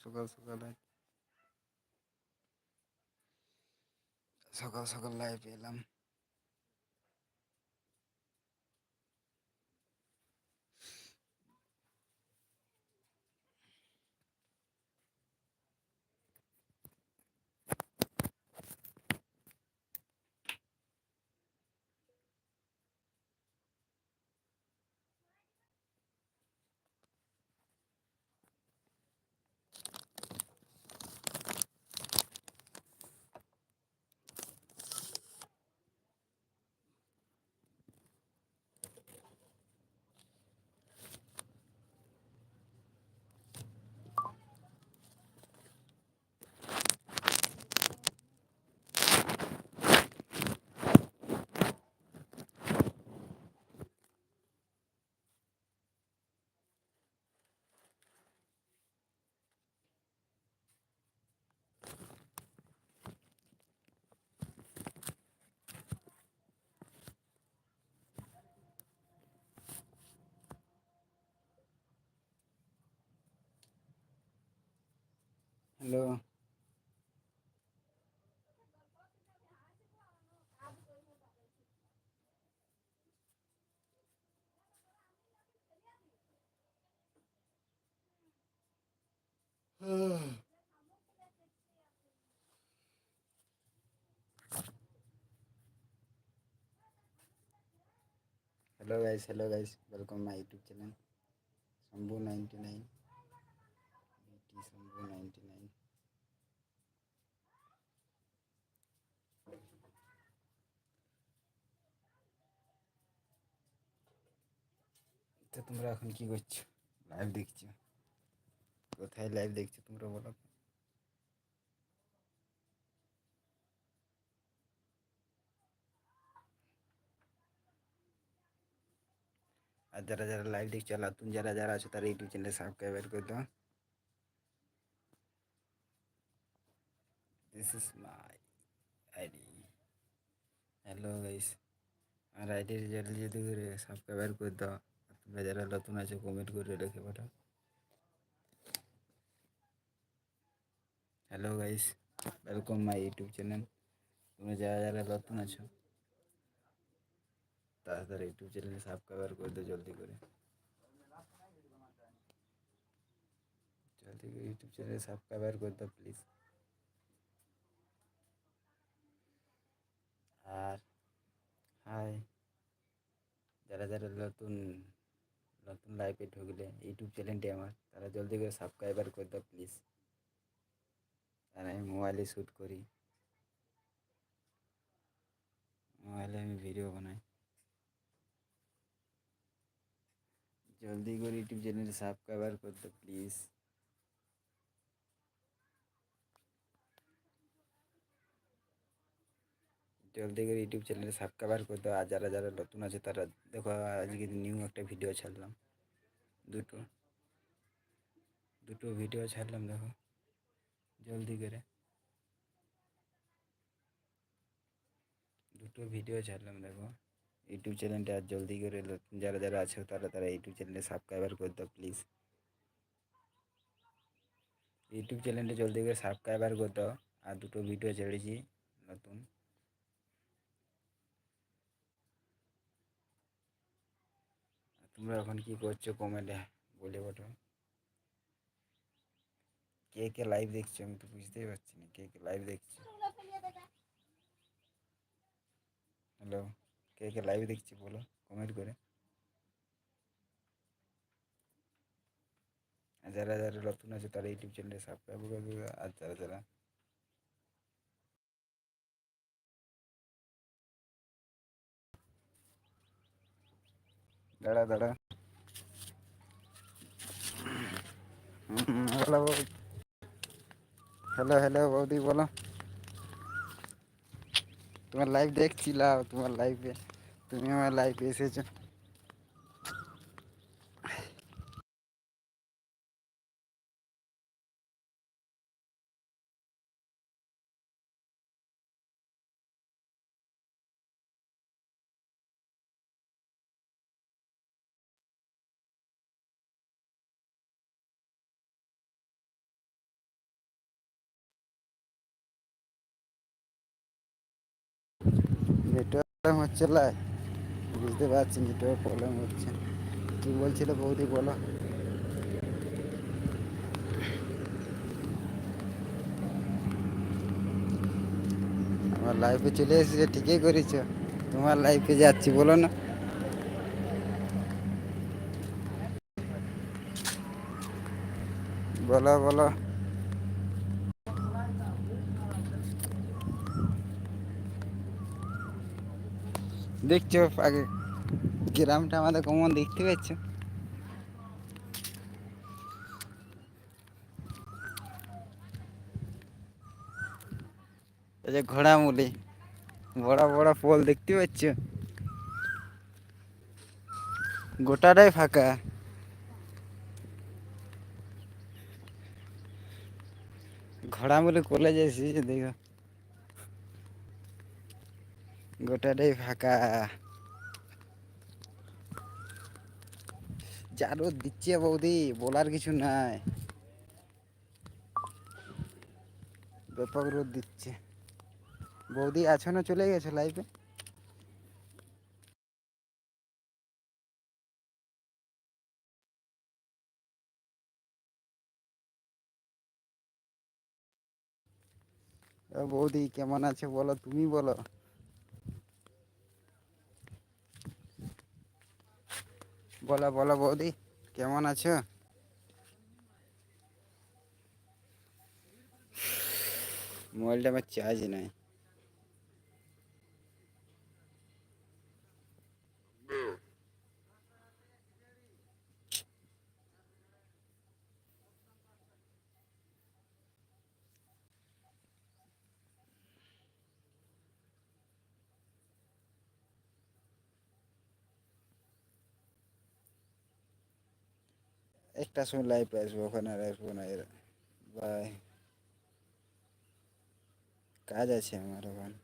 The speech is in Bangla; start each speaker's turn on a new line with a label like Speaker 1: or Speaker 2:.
Speaker 1: সকাল সকাল সকাল সকাল লাইভ এলাম hello hello guys hello guys welcome my YouTube channel Shambhu ninety nine Shambhu ninety nine তো তোমরা এখন কি করছ লাইভ দেখছ কোথায় লাইভ দেখছ তোমরা বলো তো? আর যারা যারা লাইভ দেখছ আর নতুন যারা যারা আছো তারা ইউটিউব চ্যানেলে সাবস্ক্রাইবার করে দাও this is my ID hello guys আর আইডির জলদি জলদি করে সাবস্ক্রাইবার করে দাও আর তোমরা যারা নতুন আছো কমেন্ট করে রেখে পাঠাও hello guys welcome my YouTube channel তোমরা যারা যারা নতুন আছো তাড়াতাড়ি ইউটিউব চ্যানেলে সাবস্ক্রাইবার করে দাও জলদি করে জলদি করে ইউটিউব চ্যানেলে সাবস্ক্রাইবার করে দাও প্লিজ আর হাই যারা যারা নতুন নতুন লাইভে ঢুকলে, ইউটিউব চ্যানেলটি আমার, তারা জলদি করে সাবস্ক্রাইবার করে দাও প্লিজ আর আমি মোবাইলে শ্যুট করি। মোবাইলে আমি ভিডিও বানাই। জলদি করে ইউটিউব চ্যানেলে সাবস্ক্রাইবার করে দাও প্লিজ জলদি করে ইউটিউব চ্যানেলে সাবস্ক্রাইবার করে আর যারা যারা নতুন আছে, তারা দেখো, আজকে নিউ একটা ভিডিও ছাড়লাম। দুটো। দুটো ভিডিও ছাড়লাম, দেখো। জলদি করে। দুটো ভিডিও ছাড়লাম, দেখো। ইউটিউব চ্যানেলটা আর জলদি করে যারা যারা আছে, তারা তারা ইউটিউব চ্যানেলে সাবস্ক্রাইবার করে দাও প্লিজ ইউটিউব চ্যানেলটা জলদি করে সাবস্ক্রাইবার করে দাও। আর দুটো ভিডিও ছেড়েছি, নতুন। তোমরা এখন কি করছ কমেন্টে বলে বটো। কে কে লাইভ দেখছ আমি তো বুঝতেই পারছি না, কে কে লাইভ দেখছ? হ্যালো কে কে লাইভ দেখছি বলো কমেন্ট করে। যারা যারা নতুন আছে তারা ইউটিউব চ্যানেলে সাবস্ক্রাইব করে আর যারা যারা দাঁড়া দাঁড়া হ্যালো হ্যালো হ্যালো বৌদি বলো তোমার লাইভ দেখছিলাম তোমার লাইভে তুমি আমার লাইভে এসেছ প্রবলেম হচ্ছে বুঝতে পারছি নেটওয়ার্ক প্রবলেম হচ্ছে। কী বলছিল বৌদি, বলো। আমার লাইফে চলে এসেছে, ঠিকই করেছ। তোমার লাইফে যাচ্ছি, বলো না। বলো বলো। দেখছ, আগে গ্রামটা আমাদের কেমন দেখতে পাচ্ছ? এই যে ঘোড়ামুলি, বড় বড় পোল দেখতে পাচ্ছ? গোটাটাই ফাঁকা। ঘোড়ামুলি কলেজ এসেছি, দেখো। গোটাটাই ফাঁকা। যা রোদ দিচ্ছে বৌদি, বলার কিছু নাই। ব্যাপক রোদ দিচ্ছে। বৌদি আছো না চলে গেছো লাইফে বৌদি, কেমন আছে বলো? তুমি বলো। বলো বলো বৌদি কেমন আছো? মোবাইলটা আমার চার্জ নাই। একটা সময় লাইভে আসবো ওখানে আর আসবো না এর বাই কাজ আছে আমার ওখানে